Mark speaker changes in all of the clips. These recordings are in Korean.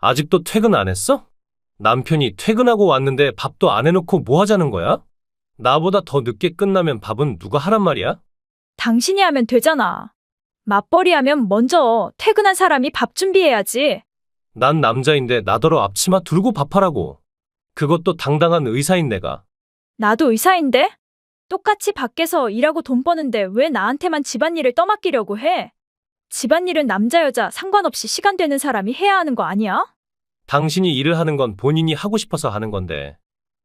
Speaker 1: 아직도 퇴근 안 했어? 남편이 퇴근하고 왔는데 밥도 안 해놓고 뭐 하자는 거야? 나보다 더 늦게 끝나면 밥은 누가 하란 말이야?
Speaker 2: 당신이 하면 되잖아. 맞벌이 하면 먼저 퇴근한 사람이 밥 준비해야지.
Speaker 1: 난 남자인데 나더러 앞치마 두르고 밥하라고. 그것도 당당한 의사인 내가.
Speaker 2: 나도 의사인데? 똑같이 밖에서 일하고 돈 버는데 왜 나한테만 집안일을 떠맡기려고 해? 집안일은 남자 여자 상관없이 시간 되는 사람이 해야 하는 거 아니야?
Speaker 1: 당신이 일을 하는 건 본인이 하고 싶어서 하는 건데.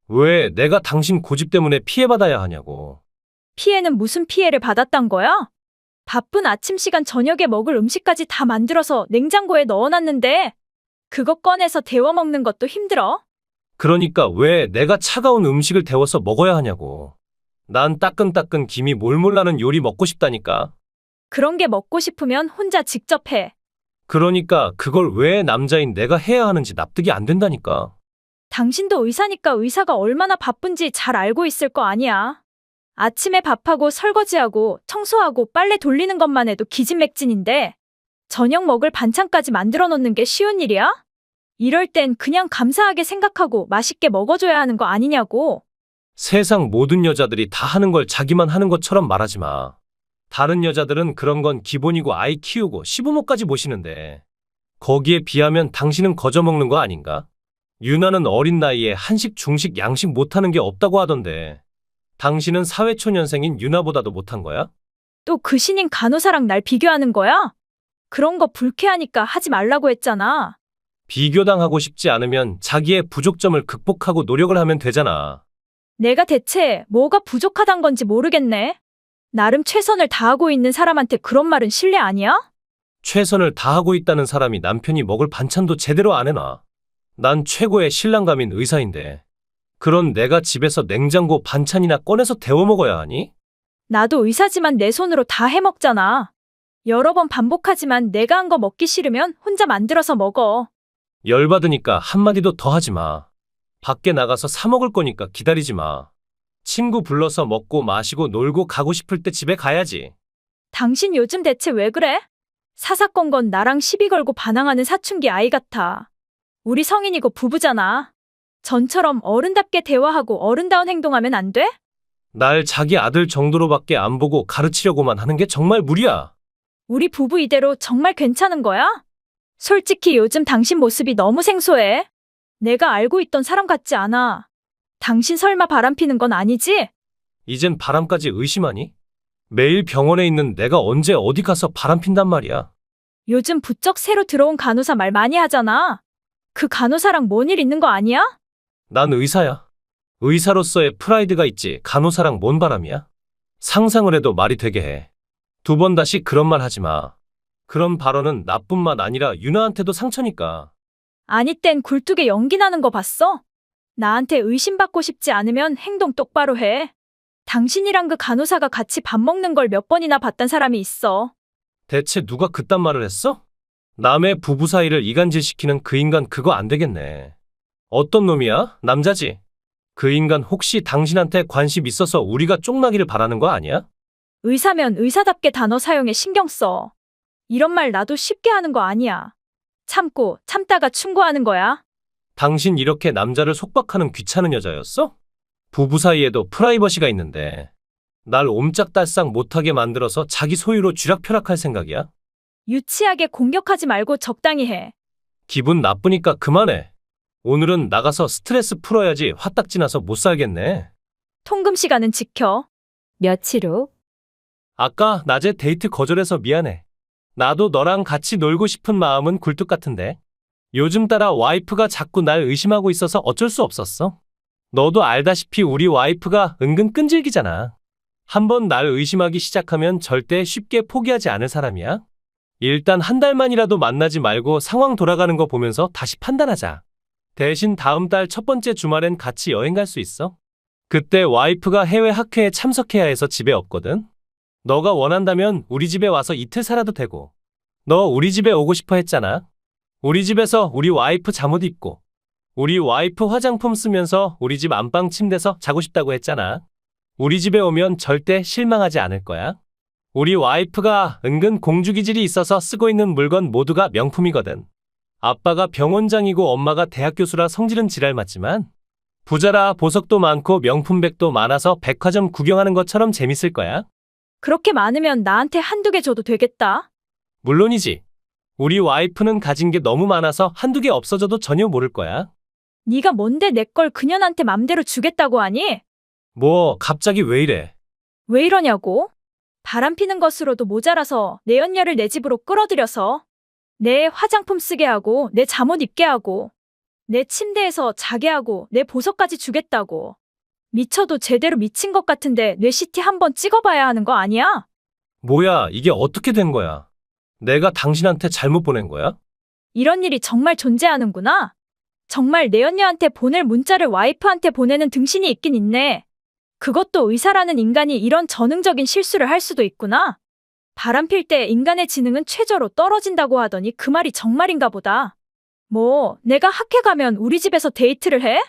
Speaker 1: 왜 내가 당신 고집 때문에 피해받아야 하냐고.
Speaker 2: 피해는 무슨 피해를 받았단 거야? 바쁜 아침 시간 저녁에 먹을 음식까지 다 만들어서 냉장고에 넣어놨는데 그거 꺼내서 데워 먹는 것도 힘들어?
Speaker 1: 그러니까 왜 내가 차가운 음식을 데워서 먹어야 하냐고. 난 따끈따끈 김이 몰몰 나는 요리 먹고 싶다니까.
Speaker 2: 그런 게 먹고 싶으면 혼자 직접 해.
Speaker 1: 그러니까 그걸 왜 남자인 내가 해야 하는지 납득이 안 된다니까.
Speaker 2: 당신도 의사니까 의사가 얼마나 바쁜지 잘 알고 있을 거 아니야. 아침에 밥하고 설거지하고 청소하고 빨래 돌리는 것만 해도 기진맥진인데 저녁 먹을 반찬까지 만들어 놓는 게 쉬운 일이야? 이럴 땐 그냥 감사하게 생각하고 맛있게 먹어줘야 하는 거 아니냐고.
Speaker 1: 세상 모든 여자들이 다 하는 걸 자기만 하는 것처럼 말하지 마. 다른 여자들은 그런 건 기본이고 아이 키우고 시부모까지 모시는데 거기에 비하면 당신은 거저 먹는 거 아닌가? 유나는 어린 나이에 한식, 중식, 양식 못하는 게 없다고 하던데 당신은 사회초년생인 유나보다도 못한 거야?
Speaker 2: 또 그 신인 간호사랑 날 비교하는 거야? 그런 거 불쾌하니까 하지 말라고 했잖아.
Speaker 1: 비교당하고 싶지 않으면 자기의 부족점을 극복하고 노력을 하면 되잖아.
Speaker 2: 내가 대체 뭐가 부족하단 건지 모르겠네. 나름 최선을 다하고 있는 사람한테 그런 말은 신뢰 아니야?
Speaker 1: 최선을 다하고 있다는 사람이 남편이 먹을 반찬도 제대로 안 해놔. 난 최고의 신랑감인 의사인데. 그런 내가 집에서 냉장고 반찬이나 꺼내서 데워 먹어야 하니?
Speaker 2: 나도 의사지만 내 손으로 다 해 먹잖아. 여러 번 반복하지만 내가 한 거 먹기 싫으면 혼자 만들어서 먹어.
Speaker 1: 열받으니까 한마디도 더 하지 마. 밖에 나가서 사 먹을 거니까 기다리지 마. 친구 불러서 먹고 마시고 놀고 가고 싶을 때 집에 가야지.
Speaker 2: 당신 요즘 대체 왜 그래? 사사건건 나랑 시비 걸고 반항하는 사춘기 아이 같아. 우리 성인이고 부부잖아. 전처럼 어른답게 대화하고 어른다운 행동하면 안 돼?
Speaker 1: 날 자기 아들 정도로밖에 안 보고 가르치려고만 하는 게 정말 무리야.
Speaker 2: 우리 부부 이대로 정말 괜찮은 거야? 솔직히 요즘 당신 모습이 너무 생소해. 내가 알고 있던 사람 같지 않아. 당신 설마 바람 피는 건 아니지?
Speaker 1: 이젠 바람까지 의심하니? 매일 병원에 있는 내가 언제 어디 가서 바람 핀단 말이야.
Speaker 2: 요즘 부쩍 새로 들어온 간호사 말 많이 하잖아. 그 간호사랑 뭔 일 있는 거 아니야?
Speaker 1: 난 의사야. 의사로서의 프라이드가 있지 간호사랑 뭔 바람이야? 상상을 해도 말이 되게 해. 두 번 다시 그런 말 하지 마. 그런 발언은 나뿐만 아니라 유나한테도 상처니까.
Speaker 2: 아니 땐 굴뚝에 연기 나는 거 봤어? 나한테 의심받고 싶지 않으면 행동 똑바로 해. 당신이랑 그 간호사가 같이 밥 먹는 걸 몇 번이나 봤단 사람이 있어.
Speaker 1: 대체 누가 그딴 말을 했어? 남의 부부 사이를 이간질시키는 그 인간 그거 안 되겠네. 어떤 놈이야? 남자지? 그 인간 혹시 당신한테 관심 있어서 우리가 쫑나기를 바라는 거 아니야?
Speaker 2: 의사면 의사답게 단어 사용에 신경 써. 이런 말 나도 쉽게 하는 거 아니야. 참고 참다가 충고하는 거야.
Speaker 1: 당신 이렇게 남자를 속박하는 귀찮은 여자였어? 부부 사이에도 프라이버시가 있는데 날 옴짝달싹 못하게 만들어서 자기 소유로 쥐락펴락할 생각이야?
Speaker 2: 유치하게 공격하지 말고 적당히 해.
Speaker 1: 기분 나쁘니까 그만해. 오늘은 나가서 스트레스 풀어야지 화딱지 나서 못 살겠네.
Speaker 2: 통금 시간은 지켜.
Speaker 3: 며칠 후
Speaker 1: 아까 낮에 데이트 거절해서 미안해. 나도 너랑 같이 놀고 싶은 마음은 굴뚝 같은데. 요즘 따라 와이프가 자꾸 날 의심하고 있어서 어쩔 수 없었어. 너도 알다시피 우리 와이프가 은근 끈질기잖아. 한번 날 의심하기 시작하면 절대 쉽게 포기하지 않을 사람이야. 일단 한 달만이라도 만나지 말고 상황 돌아가는 거 보면서 다시 판단하자. 대신 다음 달 첫 번째 주말엔 같이 여행 갈 수 있어. 그때 와이프가 해외 학회에 참석해야 해서 집에 없거든. 너가 원한다면 우리 집에 와서 이틀 살아도 되고. 너 우리 집에 오고 싶어 했잖아. 우리 집에서 우리 와이프 잠옷 입고. 우리 와이프 화장품 쓰면서 우리 집 안방 침대에서 자고 싶다고 했잖아. 우리 집에 오면 절대 실망하지 않을 거야. 우리 와이프가 은근 공주 기질이 있어서 쓰고 있는 물건 모두가 명품이거든. 아빠가 병원장이고 엄마가 대학 교수라 성질은 지랄 맞지만 부자라 보석도 많고 명품백도 많아서 백화점 구경하는 것처럼 재밌을 거야.
Speaker 2: 그렇게 많으면 나한테 한두 개 줘도 되겠다.
Speaker 1: 물론이지. 우리 와이프는 가진 게 너무 많아서 한두 개 없어져도 전혀 모를 거야.
Speaker 2: 네가 뭔데 내 걸 그년한테 맘대로 주겠다고 하니?
Speaker 1: 뭐 갑자기 왜 이래?
Speaker 2: 왜 이러냐고? 바람 피는 것으로도 모자라서 내 연녀를 내 집으로 끌어들여서 내 화장품 쓰게 하고 내 잠옷 입게 하고 내 침대에서 자게 하고 내 보석까지 주겠다고. 미쳐도 제대로 미친 것 같은데 뇌 CT 한번 찍어봐야 하는 거 아니야?
Speaker 1: 뭐야, 이게 어떻게 된 거야? 내가 당신한테 잘못 보낸 거야?
Speaker 2: 이런 일이 정말 존재하는구나. 정말 내 연녀한테 보낼 문자를 와이프한테 보내는 등신이 있긴 있네. 그것도 의사라는 인간이 이런 전능적인 실수를 할 수도 있구나. 바람 필 때 인간의 지능은 최저로 떨어진다고 하더니 그 말이 정말인가 보다. 뭐, 내가 학회 가면 우리 집에서 데이트를 해?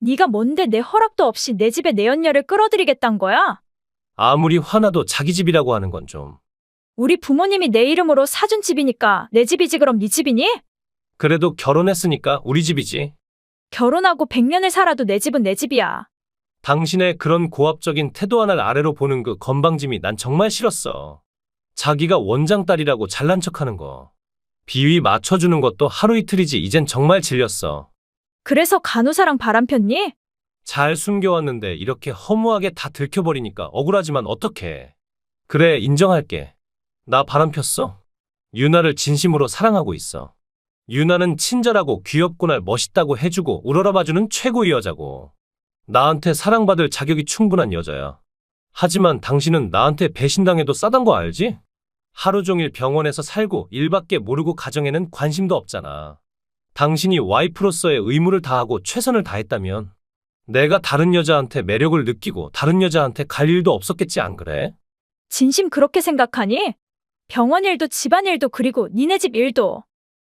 Speaker 2: 네가 뭔데 내 허락도 없이 내 집에 내 연녀를 끌어들이겠단 거야?
Speaker 1: 아무리 화나도 자기 집이라고 하는 건 좀.
Speaker 2: 우리 부모님이 내 이름으로 사준 집이니까 내 집이지 그럼 네 집이니?
Speaker 1: 그래도 결혼했으니까 우리 집이지.
Speaker 2: 결혼하고 100년을 살아도 내 집은 내 집이야.
Speaker 1: 당신의 그런 고압적인 태도 하나를 아래로 보는 그 건방짐이 난 정말 싫었어. 자기가 원장 딸이라고 잘난 척하는 거. 비위 맞춰주는 것도 하루 이틀이지 이젠 정말 질렸어.
Speaker 2: 그래서 간호사랑 바람 폈니?
Speaker 1: 잘 숨겨왔는데 이렇게 허무하게 다 들켜버리니까 억울하지만 어떡해. 그래, 인정할게. 나 바람 폈어. 유나를 진심으로 사랑하고 있어. 유나는 친절하고 귀엽고날 멋있다고 해주고 우러러봐주는 최고의 여자고. 나한테 사랑받을 자격이 충분한 여자야. 하지만 당신은 나한테 배신당해도 싸단 거 알지? 하루 종일 병원에서 살고 일밖에 모르고 가정에는 관심도 없잖아. 당신이 와이프로서의 의무를 다하고 최선을 다했다면 내가 다른 여자한테 매력을 느끼고 다른 여자한테 갈 일도 없었겠지 안 그래?
Speaker 2: 진심 그렇게 생각하니? 병원 일도 집안 일도 그리고 니네 집 일도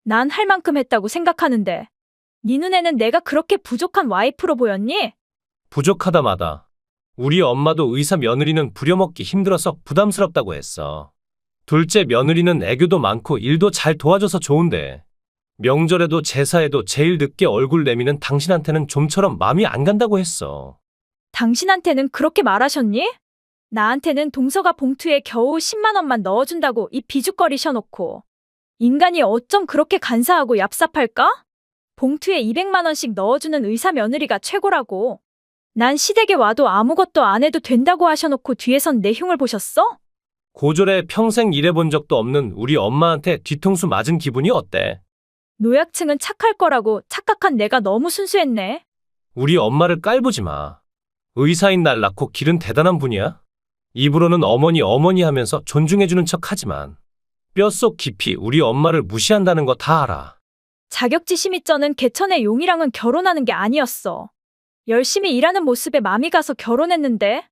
Speaker 2: 난 할 만큼 했다고 생각하는데 네 눈에는 내가 그렇게 부족한 와이프로 보였니?
Speaker 1: 부족하다마다 우리 엄마도 의사 며느리는 부려먹기 힘들어서 부담스럽다고 했어. 둘째 며느리는 애교도 많고 일도 잘 도와줘서 좋은데 명절에도 제사에도 제일 늦게 얼굴 내미는 당신한테는 좀처럼 마음이 안 간다고 했어.
Speaker 2: 당신한테는 그렇게 말하셨니? 나한테는 동서가 봉투에 겨우 10만 원만 넣어준다고 이 비죽거리 셔놓고 인간이 어쩜 그렇게 간사하고 얍삽할까? 봉투에 200만 원씩 넣어주는 의사 며느리가 최고라고. 난 시댁에 와도 아무것도 안 해도 된다고 하셔놓고 뒤에선 내 흉을 보셨어?
Speaker 1: 고졸에 평생 일해본 적도 없는 우리 엄마한테 뒤통수 맞은 기분이 어때?
Speaker 2: 노약층은 착할 거라고 착각한 내가 너무 순수했네.
Speaker 1: 우리 엄마를 깔보지 마. 의사인 날 낳고 길은 대단한 분이야. 입으로는 어머니 어머니 하면서 존중해주는 척 하지만 뼛속 깊이 우리 엄마를 무시한다는 거 다 알아.
Speaker 2: 자격지심 있저는 개천의 용이랑은 결혼하는 게 아니었어. 열심히 일하는 모습에 마음이 가서 결혼했는데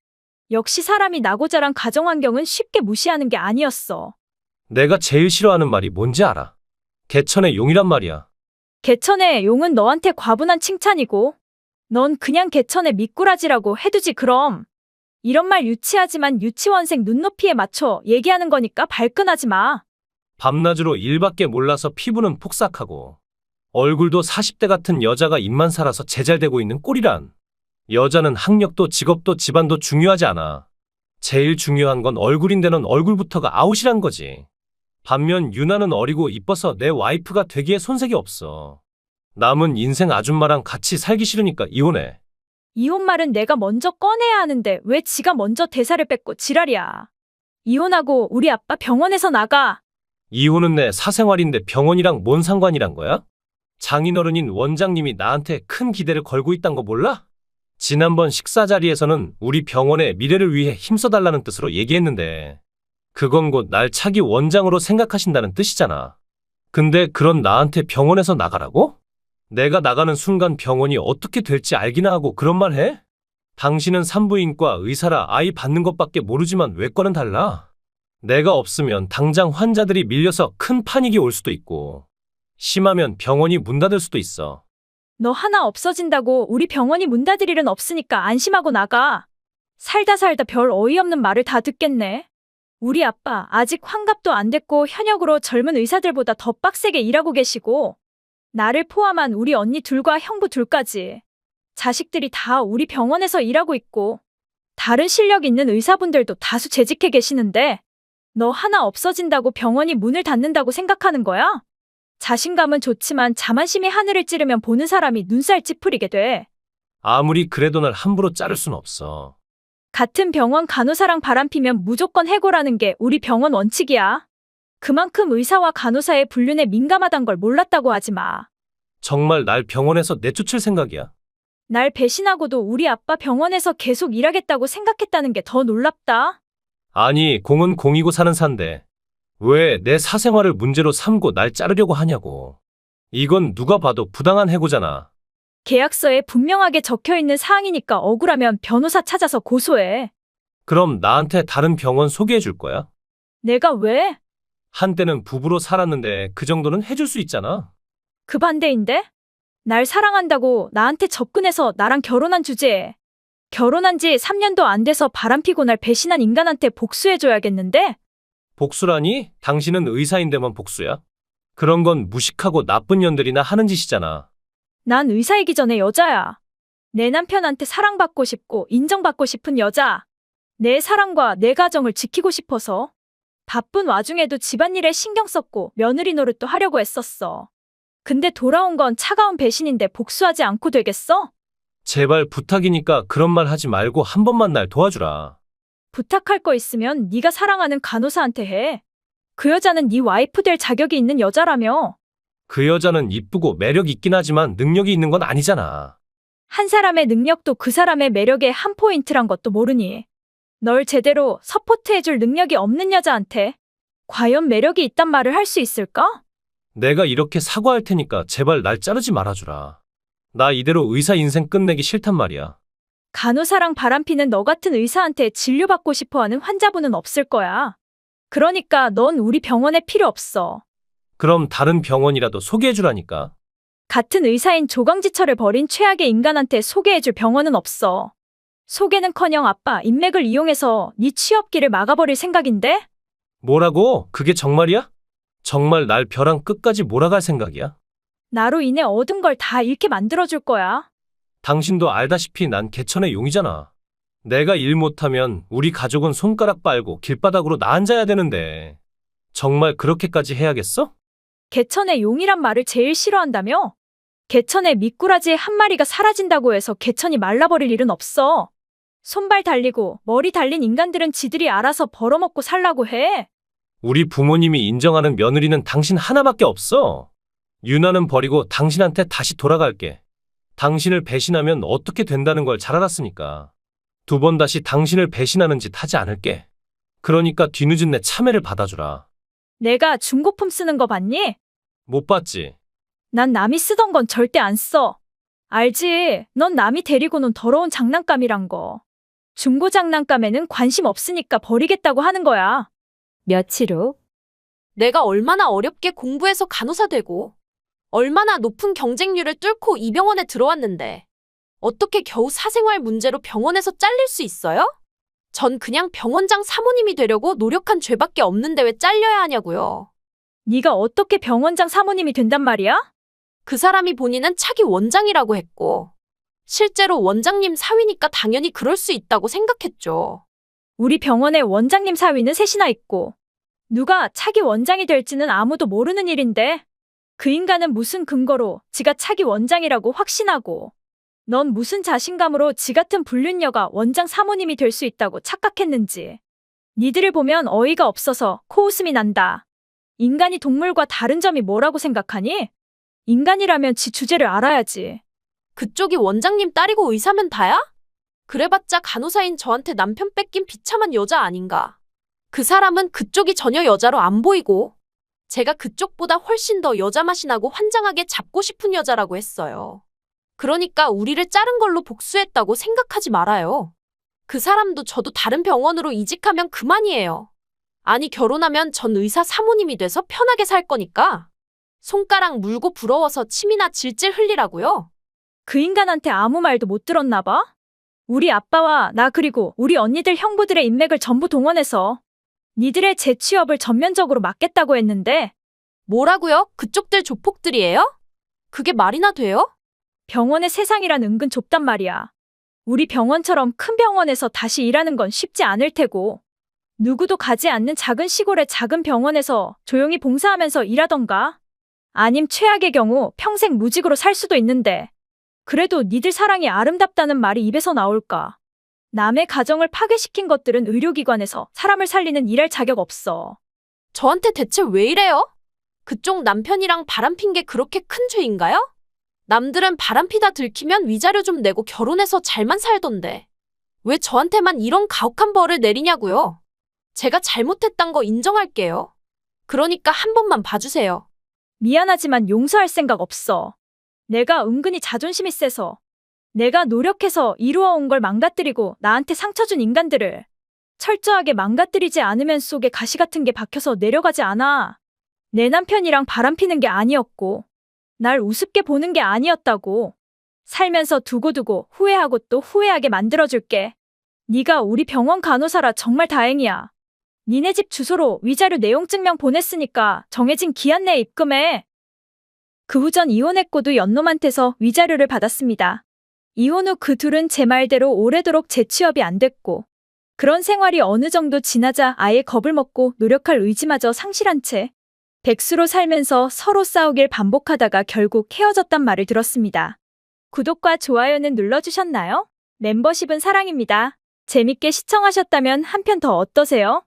Speaker 2: 역시 사람이 나고 자란 가정환경은 쉽게 무시하는 게 아니었어.
Speaker 1: 내가 제일 싫어하는 말이 뭔지 알아. 개천의 용이란 말이야.
Speaker 2: 개천의 용은 너한테 과분한 칭찬이고 넌 그냥 개천의 미꾸라지라고 해두지 그럼. 이런 말 유치하지만 유치원생 눈높이에 맞춰 얘기하는 거니까 발끈하지 마.
Speaker 1: 밤낮으로 일밖에 몰라서 피부는 폭삭하고 얼굴도 40대 같은 여자가 입만 살아서 제잘되고 있는 꼴이란. 여자는 학력도 직업도 집안도 중요하지 않아. 제일 중요한 건 얼굴인데 넌 얼굴부터가 아웃이란 거지. 반면 유나는 어리고 이뻐서 내 와이프가 되기에 손색이 없어. 남은 인생 아줌마랑 같이 살기 싫으니까 이혼해.
Speaker 2: 이혼 말은 내가 먼저 꺼내야 하는데 왜 지가 먼저 대사를 뺏고 지랄이야. 이혼하고 우리 아빠 병원에서 나가.
Speaker 1: 이혼은 내 사생활인데 병원이랑 뭔 상관이란 거야? 장인어른인 원장님이 나한테 큰 기대를 걸고 있단 거 몰라? 지난번 식사 자리에서는 우리 병원의 미래를 위해 힘써달라는 뜻으로 얘기했는데, 그건 곧 날 차기 원장으로 생각하신다는 뜻이잖아. 근데 그런 나한테 병원에서 나가라고? 내가 나가는 순간 병원이 어떻게 될지 알기나 하고 그런 말 해? 당신은 산부인과 의사라 아이 받는 것밖에 모르지만 외과는 달라. 내가 없으면 당장 환자들이 밀려서 큰 파닉이 올 수도 있고, 심하면 병원이 문 닫을 수도 있어.
Speaker 2: 너 하나 없어진다고 우리 병원이 문 닫을 일은 없으니까 안심하고 나가. 살다 살다 별 어이없는 말을 다 듣겠네. 우리 아빠 아직 환갑도 안 됐고 현역으로 젊은 의사들보다 더 빡세게 일하고 계시고 나를 포함한 우리 언니 둘과 형부 둘까지. 자식들이 다 우리 병원에서 일하고 있고, 다른 실력 있는 의사분들도 다수 재직해 계시는데, 너 하나 없어진다고 병원이 문을 닫는다고 생각하는 거야? 자신감은 좋지만 자만심이 하늘을 찌르면 보는 사람이 눈살 찌푸리게 돼.
Speaker 1: 아무리 그래도 날 함부로 자를 순 없어.
Speaker 2: 같은 병원 간호사랑 바람피면 무조건 해고라는 게 우리 병원 원칙이야. 그만큼 의사와 간호사의 불륜에 민감하단 걸 몰랐다고 하지 마.
Speaker 1: 정말 날 병원에서 내쫓을 생각이야.
Speaker 2: 날 배신하고도 우리 아빠 병원에서 계속 일하겠다고 생각했다는 게 더 놀랍다.
Speaker 1: 아니, 공은 공이고 사는 산데. 왜 내 사생활을 문제로 삼고 날 자르려고 하냐고. 이건 누가 봐도 부당한 해고잖아.
Speaker 2: 계약서에 분명하게 적혀 있는 사항이니까 억울하면 변호사 찾아서 고소해.
Speaker 1: 그럼 나한테 다른 병원 소개해 줄 거야?
Speaker 2: 내가 왜?
Speaker 1: 한때는 부부로 살았는데 그 정도는 해줄 수 있잖아.
Speaker 2: 그 반대인데? 날 사랑한다고 나한테 접근해서 나랑 결혼한 주제에. 결혼한 지 3년도 안 돼서 바람피고 날 배신한 인간한테 복수해줘야겠는데?
Speaker 1: 복수라니? 당신은 의사인데만 복수야? 그런 건 무식하고 나쁜 년들이나 하는 짓이잖아.
Speaker 2: 난 의사이기 전에 여자야. 내 남편한테 사랑받고 싶고 인정받고 싶은 여자. 내 사랑과 내 가정을 지키고 싶어서. 바쁜 와중에도 집안일에 신경 썼고 며느리 노릇도 하려고 했었어. 근데 돌아온 건 차가운 배신인데 복수하지 않고 되겠어?
Speaker 1: 제발 부탁이니까 그런 말 하지 말고 한 번만 날 도와주라.
Speaker 2: 부탁할 거 있으면 네가 사랑하는 간호사한테 해. 그 여자는 네 와이프 될 자격이 있는 여자라며.
Speaker 1: 그 여자는 이쁘고 매력 있긴 하지만 능력이 있는 건 아니잖아.
Speaker 2: 한 사람의 능력도 그 사람의 매력의 한 포인트란 것도 모르니. 널 제대로 서포트해줄 능력이 없는 여자한테 과연 매력이 있단 말을 할 수 있을까?
Speaker 1: 내가 이렇게 사과할 테니까 제발 날 자르지 말아주라. 나 이대로 의사 인생 끝내기 싫단 말이야.
Speaker 2: 간호사랑 바람피는 너 같은 의사한테 진료받고 싶어 하는 환자분은 없을 거야. 그러니까 넌 우리 병원에 필요 없어.
Speaker 1: 그럼 다른 병원이라도 소개해주라니까.
Speaker 2: 같은 의사인 조강지처를 벌인 최악의 인간한테 소개해줄 병원은 없어. 소개는커녕 아빠 인맥을 이용해서 네 취업기를 막아버릴 생각인데?
Speaker 1: 뭐라고? 그게 정말이야? 정말 날 벼랑 끝까지 몰아갈 생각이야?
Speaker 2: 나로 인해 얻은 걸 다 잃게 만들어줄 거야.
Speaker 1: 당신도 알다시피 난 개천의 용이잖아. 내가 일 못하면 우리 가족은 손가락 빨고 길바닥으로 나앉아야 되는데. 정말 그렇게까지 해야겠어?
Speaker 2: 개천의 용이란 말을 제일 싫어한다며? 개천의 미꾸라지 한 마리가 사라진다고 해서 개천이 말라버릴 일은 없어. 손발 달리고 머리 달린 인간들은 지들이 알아서 벌어먹고 살라고 해.
Speaker 1: 우리 부모님이 인정하는 며느리는 당신 하나밖에 없어. 유나는 버리고 당신한테 다시 돌아갈게. 당신을 배신하면 어떻게 된다는 걸 잘 알았으니까. 두 번 다시 당신을 배신하는 짓 하지 않을게. 그러니까 뒤늦은 내 참회를 받아주라.
Speaker 2: 내가 중고품 쓰는 거 봤니?
Speaker 1: 못 봤지?
Speaker 2: 난 남이 쓰던 건 절대 안 써. 알지? 넌 남이 데리고 논 더러운 장난감이란 거. 중고 장난감에는 관심 없으니까 버리겠다고 하는 거야.
Speaker 3: 며칠 후
Speaker 4: 내가 얼마나 어렵게 공부해서 간호사 되고, 얼마나 높은 경쟁률을 뚫고 이 병원에 들어왔는데, 어떻게 겨우 사생활 문제로 병원에서 잘릴 수 있어요? 전 그냥 병원장 사모님이 되려고 노력한 죄밖에 없는데 왜 잘려야 하냐고요.
Speaker 2: 네가 어떻게 병원장 사모님이 된단 말이야?
Speaker 4: 그 사람이 본인은 차기 원장이라고 했고, 실제로 원장님 사위니까 당연히 그럴 수 있다고 생각했죠.
Speaker 2: 우리 병원에 원장님 사위는 셋이나 있고 누가 차기 원장이 될지는 아무도 모르는 일인데 그 인간은 무슨 근거로 지가 차기 원장이라고 확신하고 넌 무슨 자신감으로 지 같은 불륜녀가 원장 사모님이 될 수 있다고 착각했는지 니들을 보면 어이가 없어서 코웃음이 난다. 인간이 동물과 다른 점이 뭐라고 생각하니? 인간이라면 지 주제를 알아야지.
Speaker 4: 그쪽이 원장님 딸이고 의사면 다야? 그래봤자 간호사인 저한테 남편 뺏긴 비참한 여자 아닌가. 그 사람은 그쪽이 전혀 여자로 안 보이고, 제가 그쪽보다 훨씬 더 여자 맛이 나고 환장하게 잡고 싶은 여자라고 했어요. 그러니까 우리를 자른 걸로 복수했다고 생각하지 말아요. 그 사람도 저도 다른 병원으로 이직하면 그만이에요. 아니, 결혼하면 전 의사 사모님이 돼서 편하게 살 거니까. 손가락 물고 부러워서 침이나 질질 흘리라고요.
Speaker 2: 그 인간한테 아무 말도 못 들었나 봐? 우리 아빠와 나 그리고 우리 언니들 형부들의 인맥을 전부 동원해서 니들의 재취업을 전면적으로 막겠다고 했는데
Speaker 4: 뭐라고요? 그쪽들 조폭들이에요? 그게 말이나 돼요?
Speaker 2: 병원의 세상이란 은근 좁단 말이야. 우리 병원처럼 큰 병원에서 다시 일하는 건 쉽지 않을 테고. 누구도 가지 않는 작은 시골의 작은 병원에서 조용히 봉사하면서 일하던가. 아님 최악의 경우 평생 무직으로 살 수도 있는데. 그래도 니들 사랑이 아름답다는 말이 입에서 나올까. 남의 가정을 파괴시킨 것들은 의료기관에서 사람을 살리는 일할 자격 없어.
Speaker 4: 저한테 대체 왜 이래요? 그쪽 남편이랑 바람핀 게 그렇게 큰 죄인가요? 남들은 바람피다 들키면 위자료 좀 내고 결혼해서 잘만 살던데. 왜 저한테만 이런 가혹한 벌을 내리냐고요? 제가 잘못했단 거 인정할게요. 그러니까 한 번만 봐주세요.
Speaker 2: 미안하지만 용서할 생각 없어. 내가 은근히 자존심이 세서. 내가 노력해서 이루어온 걸 망가뜨리고 나한테 상처 준 인간들을 철저하게 망가뜨리지 않으면 속에 가시 같은 게 박혀서 내려가지 않아. 내 남편이랑 바람피는 게 아니었고, 날 우습게 보는 게 아니었다고. 살면서 두고두고 후회하고 또 후회하게 만들어줄게. 네가 우리 병원 간호사라 정말 다행이야. 니네 집 주소로 위자료 내용 증명 보냈으니까 정해진 기한 내에 입금해. 그 후 전 이혼했고도 연놈한테서 위자료를 받았습니다. 이혼 후 그 둘은 제 말대로 오래도록 재취업이 안 됐고 그런 생활이 어느 정도 지나자 아예 겁을 먹고 노력할 의지마저 상실한 채 백수로 살면서 서로 싸우길 반복하다가 결국 헤어졌단 말을 들었습니다. 구독과 좋아요는 눌러주셨나요? 멤버십은 사랑입니다. 재밌게 시청하셨다면 한 편 더 어떠세요?